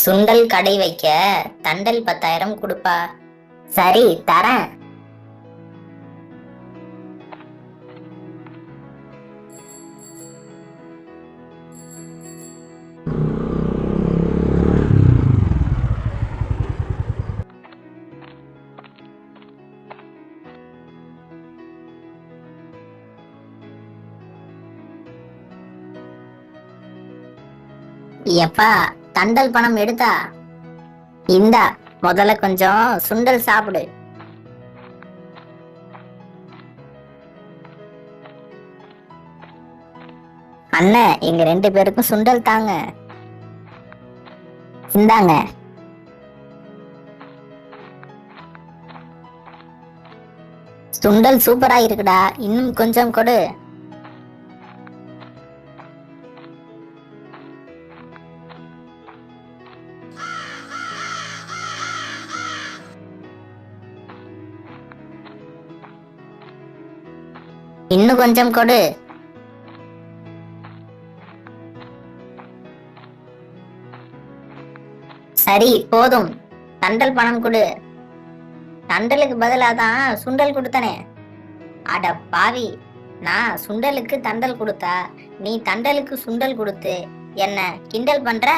சுண்டல் கடை வைக்க தண்டல் பத்தாயிரம் கொடுப்பா. சரி தரேன். எப்பா தண்டல் பணம் எடுத்தா? இந்தா முதல்ல கொஞ்சம் சுண்டல் சாப்பிடு. அண்ணன் எங்க ரெண்டு பேருக்கும் சுண்டல் தாங்க. இந்தாங்க. சுண்டல் சூப்பரா இருக்குடா. இன்னும் கொஞ்சம் கொடு. இன்னும் கொஞ்சம் கொடு. சரி போதும். தண்டல் பணம் கொடு. தண்டலுக்கு பதிலாக தான் சுண்டல் கொடுத்தனே. அட பாவி நான் சுண்டலுக்கு தண்டல் கொடுத்தா நீ தண்டலுக்கு சுண்டல் கொடுத்து என்ன கிண்டல் பண்ற?